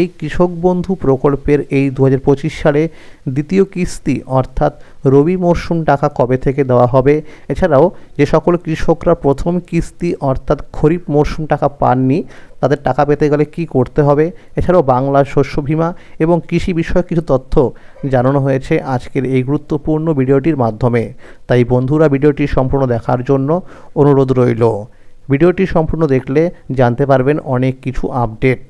এই কৃষক বন্ধু প্রকল্পের এই দু হাজার পঁচিশ সালে দ্বিতীয় কিস্তি অর্থাৎ রবি মরশুম টাকা কবে থেকে দেওয়া হবে? এছাড়াও যে সকল কৃষকরা প্রথম কিস্তি অর্থাৎ খরিফ মরশুম টাকা পাননি, তাদের টাকা পেতে গেলে কি করতে হবে? এছাড়াও বাংলা শস্য বীমা এবং কৃষি বিষয়ক কিছু তথ্য জানানো হয়েছে আজকের এই গুরুত্বপূর্ণ ভিডিওটির মাধ্যমে। তাই বন্ধুরা, ভিডিওটি সম্পূর্ণ দেখার জন্য অনুরোধ রইল। ভিডিওটি সম্পূর্ণ দেখলে জানতে পারবেন অনেক কিছু আপডেট।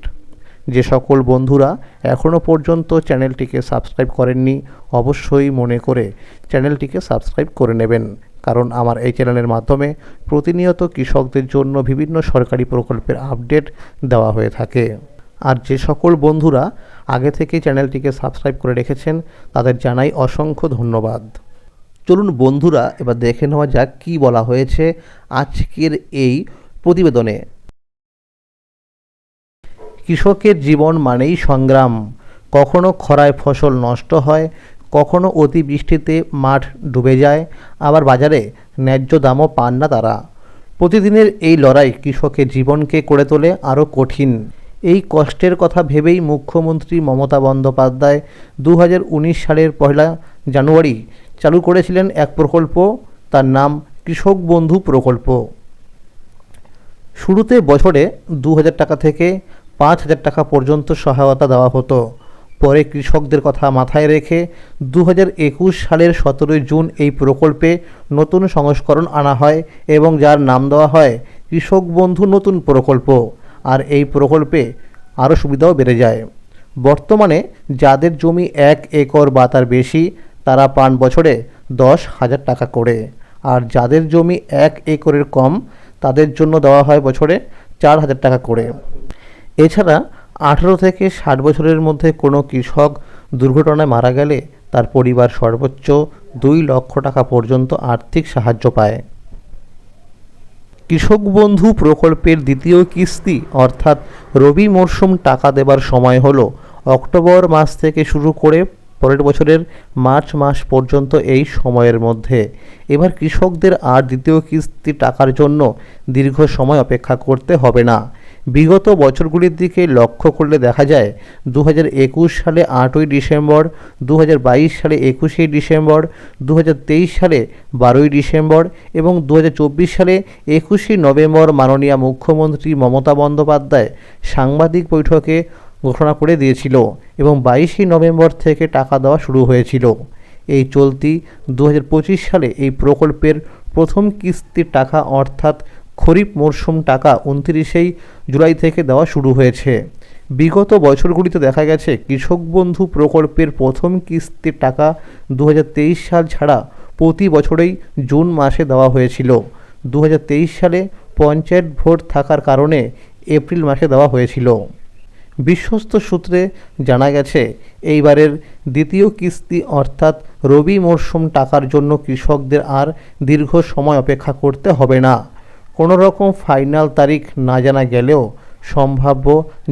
যে সকল বন্ধুরা এখনও পর্যন্ত চ্যানেলটিকে সাবস্ক্রাইব করেননি, অবশ্যই মনে করে চ্যানেলটিকে সাবস্ক্রাইব করে নেবেন। কারণ আমার এই চ্যানেলের মাধ্যমে প্রতিনিয়ত কৃষকদের জন্য বিভিন্ন সরকারি প্রকল্পের আপডেট দেওয়া হয়ে থাকে। আর যে সকল বন্ধুরা আগে থেকে চ্যানেলটিকে সাবস্ক্রাইব করে রেখেছেন, তাদের জানাই অসংখ্য ধন্যবাদ। চলুন বন্ধুরা, এবার দেখে নেওয়া যাক কী বলা হয়েছে আজকের এই প্রতিবেদনে। কৃষকের জীবন মানেই সংগ্রাম। কখনো খরায় ফসল নষ্ট হয়, কখনো অতিবৃষ্টিতে মাঠ ডুবে যায়, আবার বাজারে ন্যায্য দামও পান না তারা। প্রতিদিনের এই লড়াই কৃষকের জীবনকে করে তোলে আরও কঠিন। এই কষ্টের কথা ভেবেই মুখ্যমন্ত্রী মমতা বন্দ্যোপাধ্যায় দু উনিশ সালের পয়লা জানুয়ারি চালু করেছিলেন এক প্রকল্প, তার নাম কৃষক বন্ধু প্রকল্প। শুরুতে বছরে দু হাজার টাকা থেকে পাঁচ হাজার টাকা পর্যন্ত সহায়তা দেওয়া হতো। পরে কৃষকদের কথা মাথায় রেখে দু হাজার একুশ সালের সতেরোই জুন এই প্রকল্পে নতুন সংস্করণ আনা হয় এবং যার নাম দেওয়া হয় কৃষক বন্ধু নতুন প্রকল্প। আর এই প্রকল্পে আরও সুবিধাও বেড়ে যায়। বর্তমানে যাদের জমি এক একর বা তার বেশি, তারা পান বছরে দশ হাজার টাকা করে। আর যাদের জমি এক একরের কম, তাদের জন্য দেওয়া হয় বছরে চার হাজার টাকা করে। এছাড়া আঠেরো থেকে ষাট বছরের মধ্যে কোনো কৃষক দুর্ঘটনায় মারা গেলে তার পরিবার সর্বোচ্চ দুই লক্ষ টাকা পর্যন্ত আর্থিক সাহায্য পায়। কৃষক বন্ধু প্রকল্পের দ্বিতীয় কিস্তি, অর্থাৎ রবি মরশুম টাকা দেবার সময় হল অক্টোবর মাস থেকে শুরু করে পরের বছরের মার্চ মাস পর্যন্ত এই সময়ের মধ্যে। এবার কৃষকদের আর দ্বিতীয় কিস্তি টাকার জন্য দীর্ঘ সময় অপেক্ষা করতে হবে না। বিগত বছরগুলির দিকে লক্ষ্য করলে দেখা যায় দু হাজার একুশ সালে আটই ডিসেম্বর দু হাজার বাইশ সালে একুশে ডিসেম্বর দু হাজার তেইশ সালে বারোই ডিসেম্বর এবং দু হাজার চব্বিশ সালে একুশে নভেম্বর মাননীয় মুখ্যমন্ত্রী মমতা বন্দ্যোপাধ্যায় সাংবাদিক বৈঠকে ঘোষণা করে দিয়েছিল এবং বাইশে নভেম্বর থেকে টাকা দেওয়া শুরু হয়েছিল। এই চলতি দু হাজার পঁচিশ সালে এই প্রকল্পের প্রথম কিস্তির টাকা অর্থাৎ খরিফ মরশুম টাকা উনত্রিশেই জুলাই থেকে দেওয়া শুরু হয়েছে। বিগত বছরগুলিতে দেখা গেছে, কৃষক বন্ধু প্রকল্পের প্রথম কিস্তির টাকা দু হাজার তেইশ সাল ছাড়া প্রতি বছরেই জুন মাসে দেওয়া হয়েছিল। দু হাজার তেইশ সালে পঞ্চায়েত ভোট থাকার কারণে এপ্রিল মাসে দেওয়া হয়েছিল। বিশ্বস্ত সূত্রে জানা গেছে, এইবারের দ্বিতীয় কিস্তি অর্থাৎ রবি মরশুম টাকার জন্য কৃষকদের আর দীর্ঘ সময় অপেক্ষা করতে হবে না। কোনো রকম ফাইনাল তারিখ না জানা গেলেও সম্ভাব্য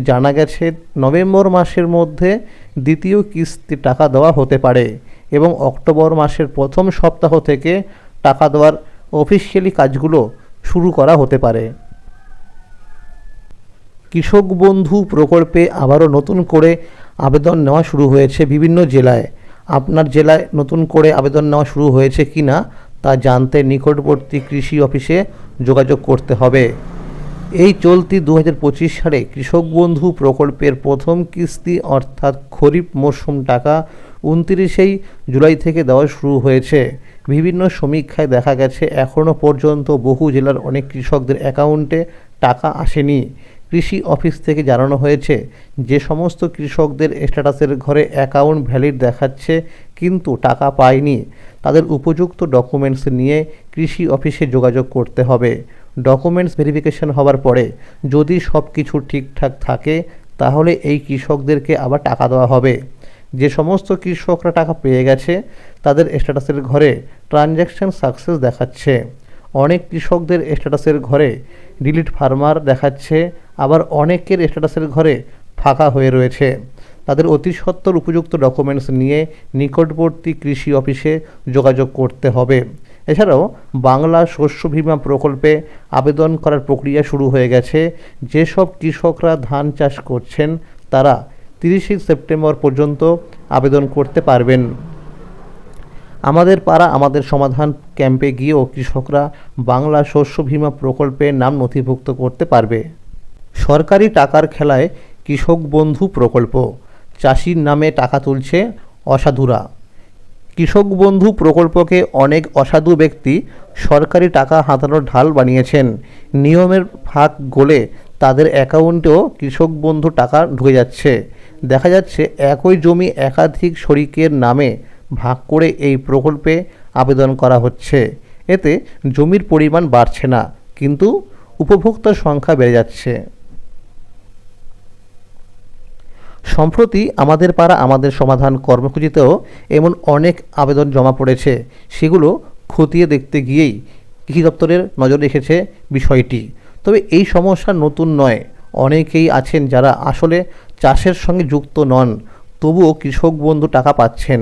জানা গেছে নভেম্বর মাসের মধ্যে দ্বিতীয় কিস্তি টাকা দেওয়া হতে পারে এবং অক্টোবর মাসের প্রথম সপ্তাহ থেকে টাকা দেওয়ার অফিসিয়ালি কাজগুলো শুরু করা হতে পারে। কৃষক বন্ধু প্রকল্পে আবারও নতুন করে আবেদন নেওয়া শুরু হয়েছে বিভিন্ন জেলায়। আপনার জেলায় নতুন করে আবেদন নেওয়া শুরু হয়েছে কি না তা জানতে নিকটবর্তী কৃষি অফিসে যোগাযোগ করতে হবে। এই চলতি দু পঁচিশ সালে কৃষক বন্ধু প্রকল্পের প্রথম কিস্তি অর্থাৎ খরিফ মরশুম টাকা উনতিরিশেই জুলাই থেকে দেওয়া শুরু হয়েছে। বিভিন্ন সমীক্ষায় দেখা গেছে এখনও পর্যন্ত বহু জেলার অনেক কৃষকদের অ্যাকাউন্টে টাকা আসেনি। কৃষি অফিস থেকে জানানো হয়েছে, যে সমস্ত কৃষকদের স্ট্যাটাসের ঘরে অ্যাকাউন্ট ভ্যালিড দেখাচ্ছে, কিন্তু টাকা পায়নি। তাদের উপযুক্ত ডকুমেন্টস নিয়ে কৃষি অফিসে যোগাযোগ করতে হবে। ডকুমেন্টস ভেরিফিকেশন হওয়ার পরে যদি সব কিছু ঠিকঠাক থাকে, তাহলে এই কৃষকদেরকে আবার টাকা দেওয়া হবে। যে সমস্ত কৃষকরা টাকা পেয়ে গেছে, তাদের স্ট্যাটাসের ঘরে ট্রানজ্যাকশান সাকসেস দেখাচ্ছে। অনেক কৃষকদের স্ট্যাটাসের ঘরে ডিলিট ফার্মার দেখাচ্ছে, আবার অনেকের স্ট্যাটাসের ঘরে ফাঁকা হয়ে রয়েছে। তাদের অতি সত্বর উপযুক্ত ডকুমেন্টস নিয়ে নিকটবর্তী কৃষি অফিসে যোগাযোগ করতে হবে। এছাড়াও বাংলা শস্য বীমা প্রকল্পে আবেদন করার প্রক্রিয়া শুরু হয়ে গেছে। যেসব কৃষকরা ধান চাষ করছেন, তারা তিরিশে সেপ্টেম্বর পর্যন্ত আবেদন করতে পারবেন। আমাদের পাড়া, আমাদের সমাধান ক্যাম্পে গিয়েও কৃষকরা বাংলা শস্য বীমা প্রকল্পে নাম নথিভুক্ত করতে পারবে। সরকারি টাকার খেলায় কৃষক বন্ধু প্রকল্প। চাষির নামে টাকা তুলছে অসাধুরা। কৃষক বন্ধু প্রকল্পকে অনেক অসাধু ব্যক্তি সরকারি টাকা হাতানোর ঢাল বানিয়েছেন। নিয়মের ফাঁক গলে তাদের অ্যাকাউন্টেও কৃষক বন্ধু টাকা ঢুকে যাচ্ছে। দেখা যাচ্ছে একই জমি একাধিক শরিকের নামে ভাগ করে এই প্রকল্পে আবেদন করা হচ্ছে। এতে জমির পরিমাণ বাড়ছে না, কিন্তু উপভোক্তার সংখ্যা বেড়ে যাচ্ছে। সম্প্রতি আমাদের পাড়া আমাদের সমাধান কর্মসূচিতেও এমন অনেক আবেদন জমা পড়েছে, সেগুলো খতিয়ে দেখতে গিয়েই কৃষি দপ্তরের নজর রেখেছে বিষয়টি। তবে এই সমস্যা নতুন নয়, অনেকেই আছেন যারা আসলে চাষের সঙ্গে যুক্ত নন, তবুও কৃষক বন্ধু টাকা পাচ্ছেন।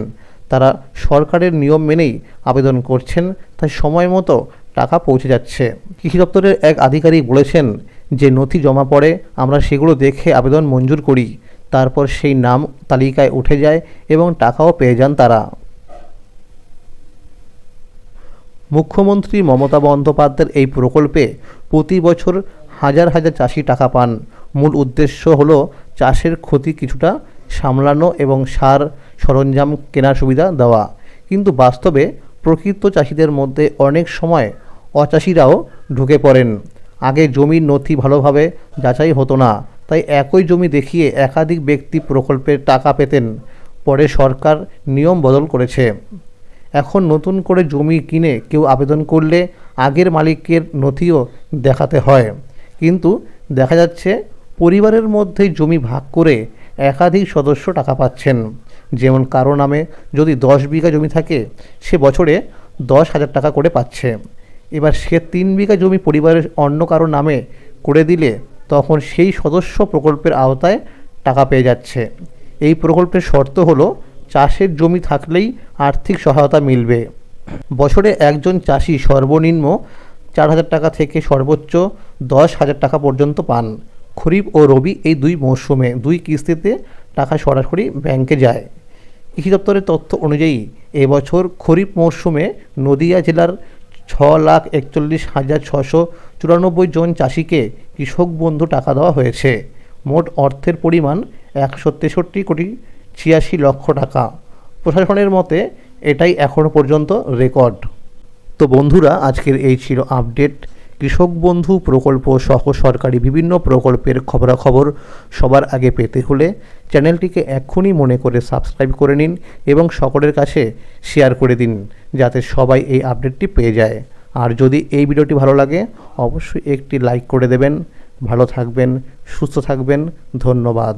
তারা সরকারের নিয়ম মেনেই আবেদন করছেন, তাই সময় মতো টাকা পৌঁছে যাচ্ছে। কৃষি দপ্তরের এক আধিকারিক বলেছেন যে, নথি জমা পড়ে আমরা সেগুলো দেখে আবেদন মঞ্জুর করি, তারপর সেই নাম তালিকায় উঠে যায় এবং টাকাও পেয়ে যান তারা। মুখ্যমন্ত্রী মমতা বন্দ্যোপাধ্যায়ের এই প্রকল্পে প্রতি বছর হাজার হাজার চাষি টাকা পান। মূল উদ্দেশ্য হলো চাষের ক্ষতি কিছুটা সামলানো এবং সার সরঞ্জাম কেনার সুবিধা দেওয়া। কিন্তু বাস্তবে প্রকৃত চাষিদের মধ্যে অনেক সময় অচাষিরাও ঢুকে পড়েন। আগে জমির নথি ভালোভাবে যাচাই হতো না। তাই একই জমি দেখিয়ে একাধিক ব্যক্তি প্রকল্পের টাকা পেতেন। পরে সরকার নিয়ম বদল করেছে। এখন নতুন করে জমি কিনে কেউ আবেদন করলে আগের মালিকের নথিও দেখাতে হয়। কিন্তু দেখা যাচ্ছে, পরিবারের মধ্যে জমি ভাগ করে একাধিক সদস্য টাকা পাচ্ছেন। যেমন কারও নামে যদি দশ বিঘা জমি থাকে, সে বছরে দশ হাজার টাকা করে পাচ্ছে। এবার সে তিন বিঘা জমি পরিবারের অন্য কারও নামে করে দিলে, তখন সেই সদস্য প্রকল্পের আওতায় টাকা পেয়ে যাচ্ছে। এই প্রকল্পের শর্ত হলো, চাষের জমি থাকলেই আর্থিক সহায়তা মিলবে। বছরে একজন চাষি সর্বনিম্ন চার হাজার টাকা থেকে সর্বোচ্চ দশ হাজার টাকা পর্যন্ত পান। খরিফ ও রবি এই দুই মরশুমে দুই কিস্তিতে টাকা সরাসরি ব্যাংকে যায়। কৃষি দপ্তরের তথ্য অনুযায়ী এবছর খরিফ মরশুমে নদিয়া জেলার ছ লাখ একচল্লিশ হাজার ছশো চুরানব্বই জন চাষিকে কৃষক বন্ধু টাকা দেওয়া হয়েছে। মোট অর্থের পরিমাণ একশো তেষট্টি কোটি ছিয়াশি লক্ষ টাকা। প্রশাসনের মতে, এটাই এখনও পর্যন্ত রেকর্ড। তো বন্ধুরা, আজকের এই ছিল আপডেট। কৃষক বন্ধু প্রকল্প সহ সরকারি বিভিন্ন প্রকল্পের খবরাখবর সবার আগে পেতে হলে চ্যানেলটিকে এক্ষুনি মনে করে সাবস্ক্রাইব করে নিন এবং সকলের কাছে শেয়ার করে দিন, যাতে সবাই এই আপডেটটি পেয়ে যায়। আর যদি এই ভিডিওটি ভালো লাগে, অবশ্যই একটি লাইক করে দেবেন। ভালো থাকবেন, সুস্থ থাকবেন। ধন্যবাদ।